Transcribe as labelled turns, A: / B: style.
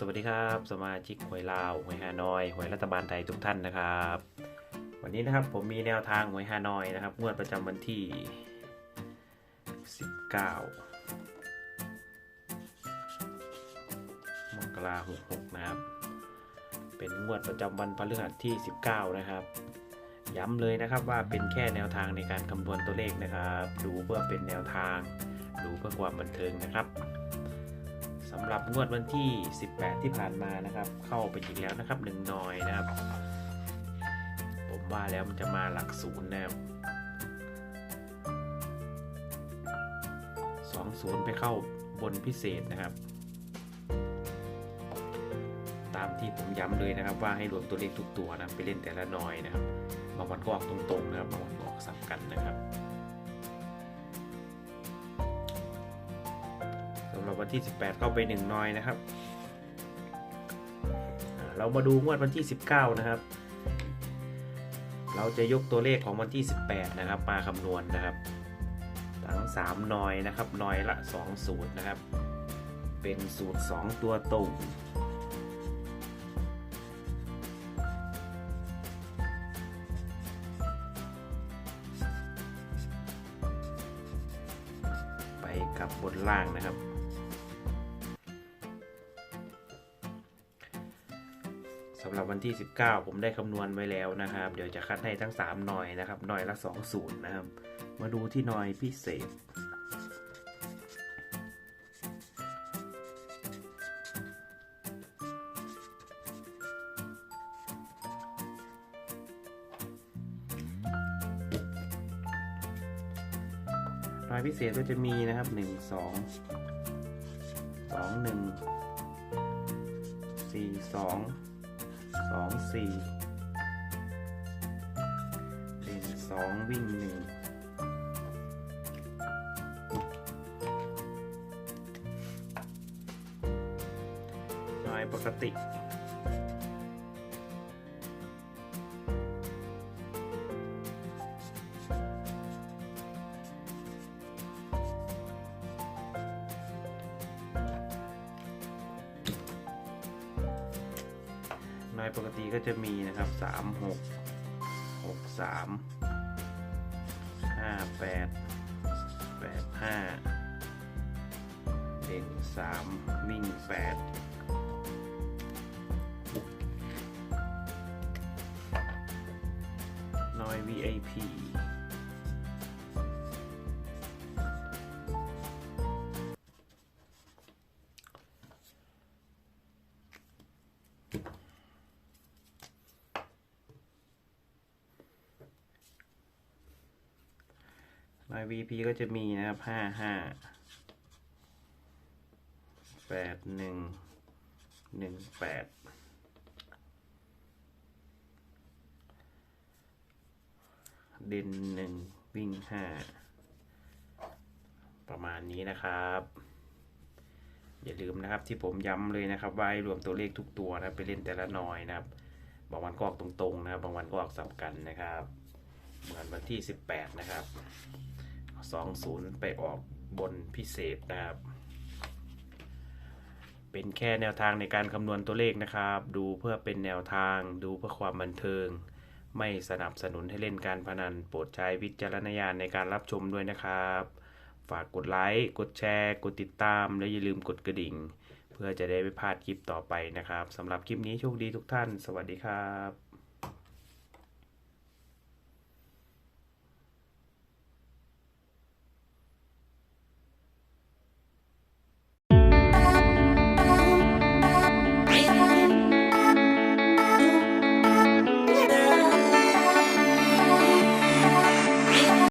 A: สวัสดีครับสมาชิกหวยลาวหวยฮานอยหวยรัฐบาลไทยทุกท่านนะครับ วันนี้นะครับผมมีแนวทางหวยฮานอยนะครับงวดประจำวันที่ 19มกราคม66นะครับ เป็นงวดประจำวันพฤหัสที่ 19 นะครับ ย้ำเลยนะครับว่าเป็นแค่แนวทางในการคำนวณตัวเลขนะครับ ดูเพื่อเป็นแนวทาง ดูเพื่อความบันเทิงนะครับ สำหรับงวดวันที่ 18 ที่ผ่านมานะครับ เข้าไปอีกแล้วนะครับหนึ่งหนอยนะครับ ผมว่าแล้วมันจะมาหลักศูนย์นะครับสองศูนย์ไปเข้าบนพิเศษนะครับ ตามที่ผมย้ำเลยนะครับ ว่าให้รวมตัวเลขทุกตัวนะไปเล่นแต่ละหน่อยนะครับบางวันก็ออกตรงๆนะครับบางวันก็ออกสับกันนะครับ หรับวันที่ 18เข้าไป1หน่อยนะครับ เรามาดูงวดวันที่ 19 นะครับ เราจะยกตัวเลขของวันที่ 18 นะครับ มาคำนวณนะครับทั้ง3นอยนะครับนอยละ 2 สูตรนะครับ เป็นสูตร 2 ตัวตรงไปกับบนล่างนะครับ สำหรับวันที่ 19 ผมได้คำนวณไว้แล้วนะครับ เดี๋ยวจะคัดให้ทั้ง 3 หน่อยนะครับหน่อยละ2สูตรนะครับ มาดูที่หน่อยพิเศษ หน่วยพิเศษก็จะมีนะครับ 1 2 2 1 4 2 2 4เด่น2วิ่ง1หน่อยปกติ ปกติก็จะมีนะครับสามหกหกสามห้าแปดแปดห้าเด่นสามวิ่งแปดหน่อย VIP IVP ก็จะมีนะครับห้าห้าแปดหนึ่งหนึ่งแปดเด่นหนึ่งวิ่งห้าประมาณนี้นะครับ อย่าลืมนะครับที่ผมย้ำเลยนะครับว่าให้รวมตัวเลขทุกตัวนะไปเล่นแต่ละหน่อยนะครับ บางวันก็ออกตรงๆนะครับ บางวันก็ออกสับกันนะครับ เหมือนวันที่ 18 นะครับ 20 ไปออกบนพิเศษนะครับ เป็นแค่แนวทางในการคำนวณตัวเลขนะครับ ดูเพื่อเป็นแนวทาง ดูเพื่อความบันเทิง ไม่สนับสนุนให้เล่นการพนัน โปรดใช้วิจารณญาณในการรับชมด้วยนะครับ ฝากกดไลค์ กดแชร์ กดติดตาม และอย่าลืมกดกระดิ่ง เพื่อจะได้ไม่พลาดคลิปต่อไปนะครับสำหรับคลิปนี้โชคดีทุกท่าน สวัสดีครับ